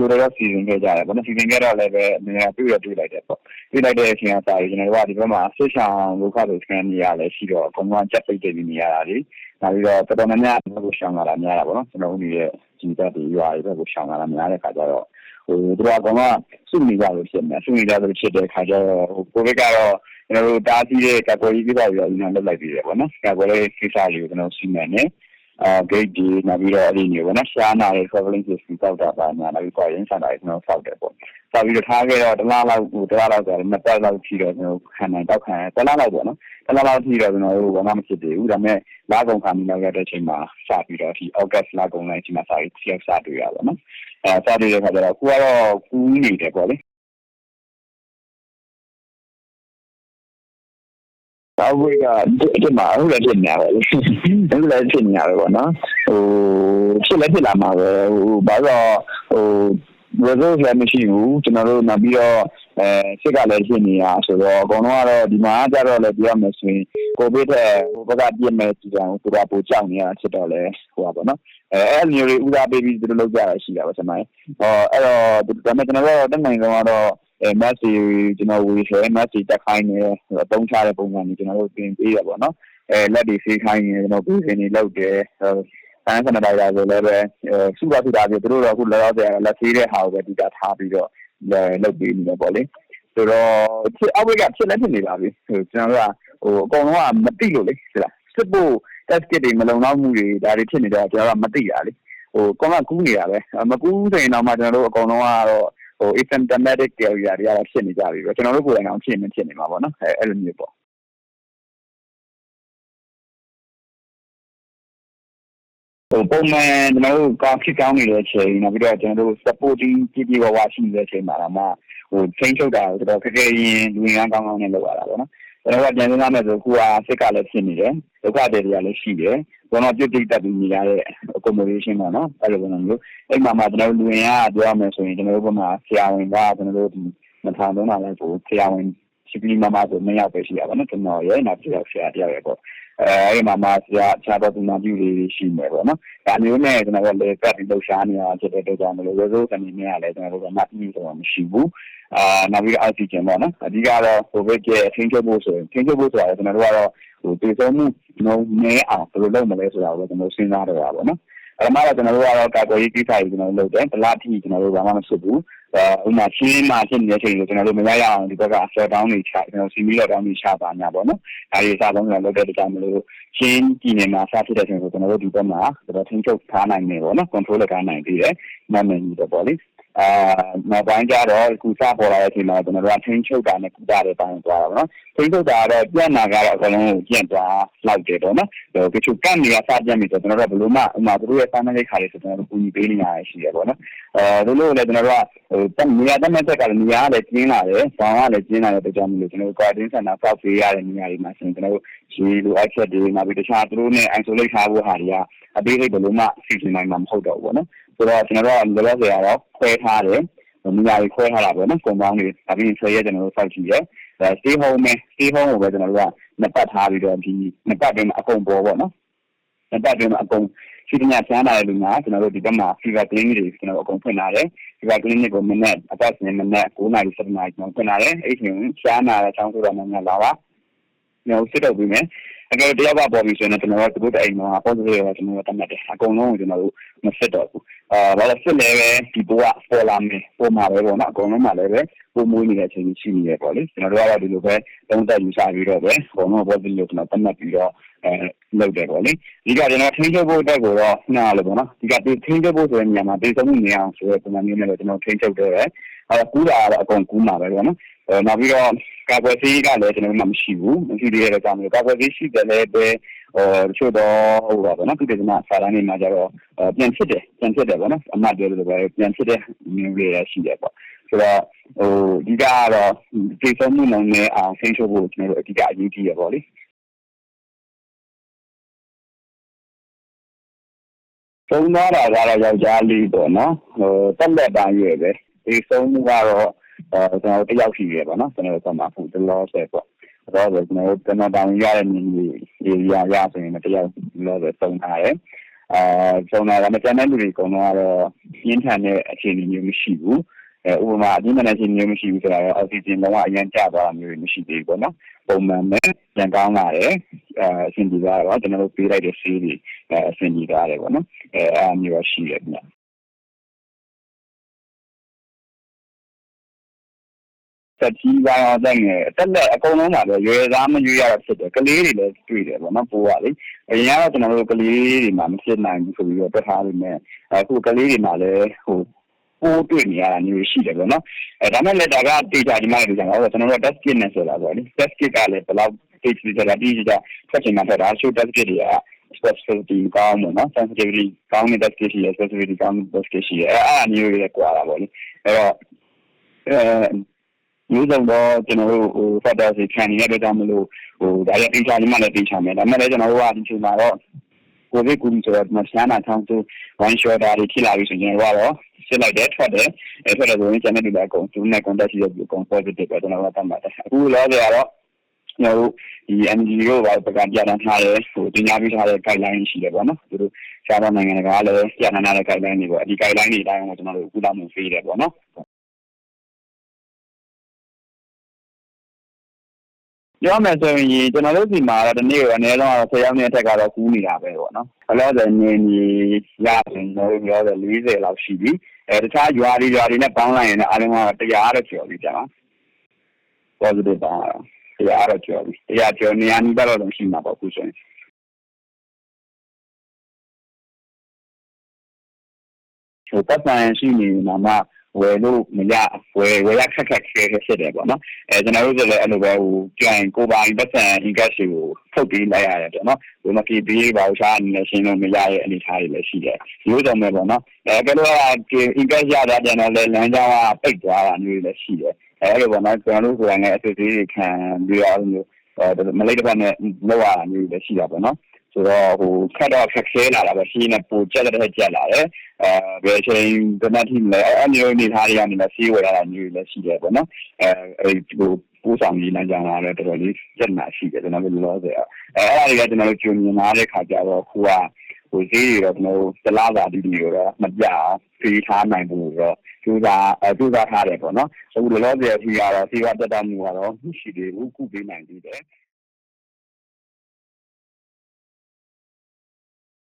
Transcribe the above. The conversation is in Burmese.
ကျိုးတော့စီစဉ်ခဲ့ကြတယ်ပေါ့နော်စီစဉ်ခဲ့တော့လည်းပဲနေရာတွေ့ရတွေ့လိုက်တယ်ပေါ့တွေ့လိုက်တဲ့အချိန်ကစာရေးကျွန်တော်တို့ကဒီဘက်မှာဆွချောင်းဒုက္ခတွေစကန်နေရလဲရှိတော့အကုန်လုံးကြက်ပိတ်တယ်ပြီးနေရတာလေနောက်ပြီးတော့တော်တော်များများဘက်ကိုရှောင်လာတာများတာပေါ့နော်ကျွန်တော်တို့ရဲ့ဒီဘက်တွေရွာတွေဘက်ကိုရှောင်လာတာများတဲ့ခါကျတော့ဟိုတို့ကအကောင်ကစုနေကြလို့ဖြစ်နေစုနေကြလို့ဖြစ်တဲ့ခါကျတော့ဟိုကိုဗစ်ကတော့ကျွန်တော်တို့တားဆီးတဲ့ကာကွယ်ရေးပြပါပြီးတော့ဒီနောက်လုပ်လိုက်ပြီးတယ်ပေါ့နော်ကာကွယ်ရေးကိစ္စတွေကိုကျွန်တော်စီမံနေ အာ gate ဒီနောက်ပြီးတော့အဲ့ဒီမျိုးပေါ့နော်ရှားနာတဲ့ traveling system တောက်တာပါညာနောက်ပြီးတော့ရင်းဆန်တာကျွန်တော်စောက်တယ်ပေါ့စောက်ပြီးတော့ထားခဲ့တော့တလားလောက်ဟိုတလားလောက်ဆိုတော့နှစ်ပတ်လောက်ထိတော့ကျွန်တော်ခံနိုင်တောက်ခံတလားလောက်ပေါ့နော်တလားလောက်ထိတော့ကျွန်တော်တို့ဘာမှမဖြစ်သေးဘူးဒါပေမဲ့လာကုန်ခါမီလောက်ရတဲ့အချိန်မှာစပြီးတော့ဒီ August လာကုန်လိုက်ချိန်မှာစာရေးဆက်စတွေ့ရပါတော့အဲစတွေ့တဲ့ခါကျတော့ကိုကတော့ကူးနေတယ်ပေါ့လေ အောက်ကဒီမှာဟုတ်လည်းဖြစ်နေရတယ်။ဟုတ်လည်းဖြစ်နေရတယ်ပေါ့နော်။ဟိုဖြစ်လည်းဖြစ်လာမှာပဲဟိုဘာလို့ဟို result လည်းမရှိဘူးကျွန်တော်တို့နောက်ပြီးတော့အဲစစ်ကလည်းဖြစ်နေတာဆိုတော့အကုန်လုံးကတော့ဒီမှာကြတော့လည်းပြောမယ်ဆိုရင်ကိုဗစ်တဲ့ဟိုဘက်ကပြည့်မဲ့ကြည့်တယ်ဟိုကပိုကြောက်နေရဖြစ်တော့လေဟိုပါပေါ့နော်အဲအဲ့လိုမျိုးတွေဥစားပေးပြီးသူတို့လုပ်ကြရရှိတာပါကျွန်တော်ဟောအဲ့တော့ဒါပေမဲ့ကျွန်တော်တို့တက်နိုင်တော့တော့ အဲ match ကျွန်တော်ဝေးခဲ့ match တက်ခိုင်းနေတော့ချတဲ့ပုံစံမျိုးကျွန်တော်တို့ပြင်ပေးရပါတော့အဲလက်တွေဖေးခိုင်းနေကျွန်တော်ပြင်နေလောက်တယ်ဆိုင်းစနဒါရာဆိုလည်းပဲစုပါစုတာပြသူတို့တော့အခုလောလောဆယ်လက်သေးတဲ့ဟာကိုပဲဒီကထားပြီးတော့လုပ်ပေးနေတယ်ပေါ့လေဆိုတော့ဖြစ်အောက်ကဖြစ်လည်းဖြစ်နေပါပြီဟိုကျွန်တော်တို့ကဟိုအကုန်လုံးကမသိလို့လေဟုတ်လားစစ်ဖို့ test kit တွေမလုံလောက်မှုတွေဒါတွေဖြစ်နေတော့ကျွန်တော်ကမသိတာလေဟိုကောင်းကကူးနေတာပဲမကူးဆိုရင်တော့မှကျွန်တော်တို့အကုန်လုံးကတော့ ဟို asymptomatic carrier တွေကတော့ဖြစ်နေကြပြီပဲကျွန်တော်တို့ကိုယ်တိုင်အောင်ဖြစ်နေဖြစ်နေမှာပေါ့နော်အဲအဲ့လိုမျိုးပေါ့ဟိုပုံမှန်ကျွန်တော်တို့ကောင်းဖြစ်ကောင်းနေတဲ့အချိန်နောက်ပြီးတော့ကျွန်တော်တို့ supporting ကြည့်ကြည့်ဝဝရှိနေတဲ့အချိန်မှာတော့မှဟိုချိန်ချုပ်တာတော့တော်တော်ခက်ခဲရင်လူငန်းကောင်းကောင်းနဲ့လုပ်ရတာပေါ့နော်ကျွန်တော်ကပြန်စဉ်းစားမယ်ဆိုခုကစစ်ကလည်းဖြစ်နေတယ်ဒုက္ခတွေတွေကလည်းရှိတယ်ဘောနော်ပြုတ်တိတ်တက်ပြီးနေရတဲ့ accommodation ပေါ့နော်အဲ့လိုပုံစံမျိုးအဲ့မှာမှကျွန်တော်လူဝင်ရပြောရမယ်ဆိုရင်ကျွန်တော်တို့ဘက်မှာဆရာဝန်ကကျွန်တော်တို့ဒီ2000သုံးတာလဲဆိုဆရာဝန် ရှိပြီးမှမှဆိုမရောက်ပဲရှိရပါတော့ကျွန်တော်ရဲ့နောက်တစ်ယောက်ဆရာတယောက်ရဲ့ပေါ့အဲအဲ့မှာမှဆရာခြားတော့ဒီမှာပြုတွေရှိနေပေါ့နော်ဒါမျိုးနဲ့ကျွန်တော်တို့လေကတ်ပြီးလှူရှားနေတာဖြစ်တဲ့အတွက်ကြောင့်မလို့ resource အနေနဲ့ကလည်းကျွန်တော်တို့ကမှတ်ပြီးတော့မရှိဘူးအာနောက်ပြီးတော့ oxygen ပေါ့နော်အဓိကတော့ covid ရဲ့အထင်းချုပ်ဖို့ဆိုရင်ထင်းချုပ်ဖို့ဆိုတာကျွန်တော်တို့ကတော့ဟိုတည်ဆုံးမှုနှုန်းနည်းအောင်ဘယ်လိုလုပ်မလဲဆိုတာကိုကျွန်တော်စဉ်းစားတော့တာပေါ့နော်အဲ့ဒါမှတော့ကျွန်တော်တို့ကတော့ကာကွယ်ရေးကိစ္စတွေကျွန်တော်တို့လုပ်တယ်ဗလာတိကျွန်တော်တို့ဘာမှမဖြစ်ဘူး အဲဥမာချင်းမှဖြစ်နေတဲ့အချိန်ကိုကျွန်တော်တို့မရရအောင်ဒီဘက်က shut down တွေချကျွန်တော်စီမီ lockdown တွေချပါညာပေါ့နော်ဒါတွေအစားဆုံးကျွန်တော်လုပ်တဲ့ကြောင့်မလို့ချင်းပြည်နယ်မှာစဖြစ်တဲ့အချိန်ကိုကျွန်တော်တို့ဒီဘက်မှာကျွန်တော်ထိန်းချုပ်ထားနိုင်နေပေါ့နော် control လုပ်ထားနိုင်ပြီးတယ်နာမည်ကြီးတော့ပေါ့လေ အာနောက်ပိုင်းကျတော့ကုသပေါ်လာတဲ့အချိန်မှာကျွန်တော်တို့ကထိန်းချုပ်တာနဲ့ကုသတဲ့ပိုင်းသွားတာပေါ့နော်ထိန်းချုပ်တာကတော့ပြန့်နာကတော့အကုန်လုံးကိုပြန့်သွားလောက်တယ်ပေါ့နော်ဟိုတချို့ကန့်နေရစပြန့်ပြီဆိုကျွန်တော်တို့ကဘလို့မှဥမာတို့ရဲ့စာမရိတ်ခါလေးဆိုကျွန်တော်တို့ကူညီပေးနေရရှိတယ်ပေါ့နော်အဲတို့လို့လည်းကျွန်တော်တို့ကဟိုတက်နေရာတက်မဲ့တက်ကလည်းနေရာလည်းကျင်းလာတယ်ဘောင်ကလည်းကျင်းလာတဲ့အတွက်ကြောင့်မလို့ကျွန်တော်တို့ quarantine center စောက်ပေးရတဲ့နေရာတွေမှာဆိုရင်ကျွန်တော်တို့ရေလိုအပ်ချက်တွေနောက်ပြီးတခြားတို့နဲ့ isolate ထားဖို့ဟာတွေကအသေးစိတ်ဘလို့မှစီစဉ်နိုင်မှာမဟုတ်တော့ဘူးပေါ့နော် ဆိုတော့ကျွန်တော်တို့ကလောလောဆယ်ကတော့ခွဲထားတယ်နေရာကြီးခွဲထားတာပေါ့နော်ကွန်ပေါင်းတွေဒါပြီးဆွဲရဲကျွန်တော်တို့စောက်ကြည့်ရဲအဲ stay home နဲ့ stay home ကိုပဲကျွန်တော်တို့ကနှစ်ပတ်ထားပြီးတော့ဒီနှစ်ပတ်တွင်းမှာအကုန်ပေါ်ပေါ့နော်နှစ်ပတ်တွင်းမှာအကုန်ရှိတဲ့ညဆန်းလာတဲ့လူကကျွန်တော်တို့ဒီဘက်မှာ fever clinic တွေကျွန်တော်အကုန်ဖွင့်လာတယ် fever clinic ကိုမနေ့အပတ်စဉ်မနေ့9နာရီ7နာရီကျွန်တော်ဖွင့်လာတယ်အဲ့ဒီချိန်ရှားနာတဲ့ချောင်းဆိုတော့မှလာပါကျွန်တော်စစ်တော့ပြီးမယ်အကယ်တယောက်ကပေါ်ပြီဆိုရင်ကျွန်တော်တို့တို့အိမ်မှာ positive ရောကျွန်တော်တို့တတ်မှတ်တယ်အကုန်လုံးကိုကျွန်တော်တို့မစစ်တော့ဘူး အာဘာလို့စစ်လဲပဲဒီဘောကပေါ်လာမယ်ပေါ်မှာပဲပေါ့နော်အကုန်လုံးမှာလည်းပဲပုံမွေးနေတဲ့အချိန်ကြီးရှိနေတယ်ပေါ့လေကျွန်တော်တို့ကတော့ဒီလိုပဲသုံးသက်ယူစားပြီးတော့ပဲအကုန်လုံး positive လို့ကျွန်တော်တတ်မှတ်ပြီးတော့အဲလုပ်တယ်ပေါ့လေဒီကကျွန်တော်ထိန်းချုပ်ဖို့အတွက်ကိုတော့နားလို့ပေါ့နော်ဒီကထိန်းချုပ်ဖို့ဆိုတဲ့နေရာမှာတေဆုံးမှုနေအောင်ဆိုတဲ့ပုံစံမျိုးနဲ့တော့ကျွန်တော်ထိန်းချုပ်တယ်အဲကူးတာကတော့အကုန်ကူးမှာပဲပေါ့နော်အဲနောက်ပြီးတော့ ကာကွယ်ဆေးကလည်းကျွန်တော်တို့မှမရှိဘူးမရှိသေးတဲ့ကြောင့်မျိုးကာကွယ်ဆေးရှိတယ်လည်းပဲဟိုတချို့တော့ဟိုပါဗောနော်သူတွေကမှစာတန်းနေမှာကြတော့ပြန်ဖြစ်တယ်ပြန်ဖြစ်တယ်ဗောနော်အမှတ်တွေလိုပဲပြန်ဖြစ်တဲ့မျိုးတွေရှိတယ်ပေါ့ဆိုတော့ဟိုဒီကတော့ပြေဆုံးမှုလုံးနဲ့အောင်ဆင်းချုပ်ဖို့ကျွန်တော်တို့အဓိကအရေးကြီးရပေါ့လေသုံးသားတာကတော့ယောက်ျားလေးပေါ့နော်ဟိုတက်လက်ပိုင်းရွယ်ပဲဒီဆုံးမှုကတော့ အဲကျွန်တော်တယောက်ရှိရပေါ့နော်ကျွန်တော်တို့ကမှအခုတလောဆယ်ပေါ့တော့ကျွန်တော်တို့ကျွန်တော်တောင်းရတဲ့နေကြီးရေရရဆိုရင်တယောက်လောပဲသုံးထားတယ်အာဆုံးတာကမကျန်တဲ့လူတွေအကုန်လုံးကတော့ပြင်းထန်တဲ့အခြေအနေမျိုးမရှိဘူးအဲဥပမာအပြင်းထန်တဲ့အခြေအနေမျိုးမရှိဘူးဆိုတာတော့အောက်ဆီဂျင်လုံးဝအရင်ကျသွားတာမျိုးမရှိသေးဘူးပေါ့နော်ပုံမှန်ပဲပြန်ကောင်းလာတယ်အဲအဆင်ပြေသွားတော့ကျွန်တော်တို့ပေးလိုက်တဲ့ဆေးတွေအဲအဆင်ပြေသွားတယ်ပေါ့နော်အဲအဲ့အမျိုးရှိတယ်ခ င်ဗျတက်ကြီးပိုင်းအောင်တဲ့ငယ်တက်လက်အကုန်လုံးပါပဲရွယ်သားမရွေးရတော့ဖြစ်တယ်ကလေးတွေလည်းတွေ့တယ်ပေါ့နော်ပိုးပါလေအရင်ကတော့ကျွန်တော်တို့ကလေးတွေမှာမဖြစ်နိုင်ဘူးဆိုပြီးတော့တွက်ထားလို့နဲ့အခုကလေးတွေမှာလည်းဟိုပိုးတွေ့နေရတာမျိုးရှိတယ်ပေါ့နော်အဲဒါမဲ့လည်းဒါကတေချာဒီမှာလို့ကျွန်တော်တို့ကျွန်တော်တို့ test kit နဲ့ဆိုတာပေါ့လေ test kit ကလည်းဘယ်လောက်တေချာကြတာဒီကြဆက်ချင်မှထတာ show test kit တွေက specificity ကောင်းတယ်နော် sensitivity ကောင်းတဲ့ test kit ရှိရ specificity ကောင်းတဲ့ test kit ရှိရအဲအဲ့အမျိုးတွေကွာတာပေါ့လေအဲ့တော့အဲ မျိုးစုံတော့ကျွန်တော်တို့ဟို factor တွေခံနေတဲ့အတွက်ကြောင့်မလို့ဟိုဒါရအင်ချာကြီးမှလည်းတင်ချမယ်ဒါမှလည်းကျွန်တော်တို့ကဒီချိန်မှာတော့ကိုဗစ်ကူးဆိုတော့မဆန်းတာထောင်းသူ one shot တာတွေဖြစ်လာပြီဆိုရင်ကျွန်တော်တို့ကတော့စစ်လိုက်တယ်ထွက်တယ်အဲထွက်တယ်ဆိုရင်ကျန်တဲ့လူတွေအကုန်သူနဲ့ contact ရှိတဲ့လူအကုန် positive ပဲကျွန်တော်တို့ကတတ်မှတ်တယ်အခုလောဆယ်ကတော့ကျွန်တော်တို့ဒီ NG တို့ဘာပကံပြတာထားရဲဟိုတင်ညာပေးထားတဲ့ guideline ရှိတယ်ပေါ့နော်သူတို့ရှားတော့နိုင်ငံတကာလည်းပြတာထားတဲ့ guideline တွေပေါ့ဒီ guideline တွေအတိုင်းကိုကျွန်တော်တို့ကုသမှုပေးတယ်ပေါ့နော် ပြောမယ်ဆိုရင်ကျွန်တော်တို့ဒီမှာတော့ဒီနေ့ကအနည်းဆုံးတော့10ရောက်တဲ့အထက်ကတော့ကူးနေတာပဲပေါ့နော်။ဘလို့ဆိုနေနေရရင်တော့ပြောတယ်40လောက်ရှိပြီ။အဲတခြားရွာတွေရွာတွေနဲ့ပေါင်းလိုက်ရင်လည်းအားလုံးက100တော့ကျော်ပြီကြာ။ positive ပါ100တော့ကျော်ပြီ။100ကျော်နေရာနီးပါးတော့ရှိမှာပေါ့ခုဆိုရင်။ဟိုပတ်စံရှိနေမှာမှ ဝယ်လို့မရဝယ်ဝယ်ရခက်ခက်ခဲခဲဖြစ်တယ်ပေါ့နော်အဲကျွန်တော်တို့ဆိုလည်းအဲ့လိုပဲဟိုကြင်ကိုပိုင်ပတ်စံ ingest ကိုထုတ်ပြီးလိုက်ရတယ်ပေါ့နော်ဘယ်မှာပြေးပြီးပါချာအနေနဲ့ရှင်းလို့မရရဲ့အနေအထားတွေလည်းရှိတယ်ရိုးစုံပဲပေါ့နော်အဲကလေးက ingest ရတာပြန်တော့လေလမ်းကြောင်းကပိတ်သွားတာမျိုးတွေလည်းရှိတယ်အဲအဲ့လိုပေါ့နော်ကျွန်တော်တို့ကိုယ်တိုင်လည်းအစစ်အသေးတွေခံပြီးတော့မျိုးမလေးတစ်ပတ်နဲ့လောက်ရတာမျိုးတွေလည်းရှိတာပေါ့နော် ဆိုတော့ဟိုခက်တော့ခက်ခဲလာတာပဲရှင်းနေပိုကြက်တဲ့ကြက်လာတယ်အဲဘယ်ချိန်ဘယ်နှထိမလဲအဲအမျိုးအနေထားတွေကနေလည်းစီးဝယ်ရတာမျိုးလည်းရှိတယ်ပေါ့နော်အဲအဲဒီဟိုပိုးဆောင်ကြီးလမ်းကြောင်းလာတော့တော်တော်လေးကြက်နာရှိတယ်ကျွန်တော်တို့လောဆယ်အဲအဲ့ဒါတွေကကျွန်တော်တို့ကြုံမြင်လာတဲ့ခါကျတော့ခုကဟိုဈေးတွေတော့ကျွန်တော်တို့တလားသာဒီဒီကိုတော့မပြအောင်ဖြေးထားနိုင်ဖို့တော့ကျူးစာအကျူးစာထားတယ်ပေါ့နော်အခုလောလောဆယ်အထိကတော့ဈေးကတက်တာမျိုးကတော့ရှိသေးဘူးခုပေးနိုင်သေးတယ်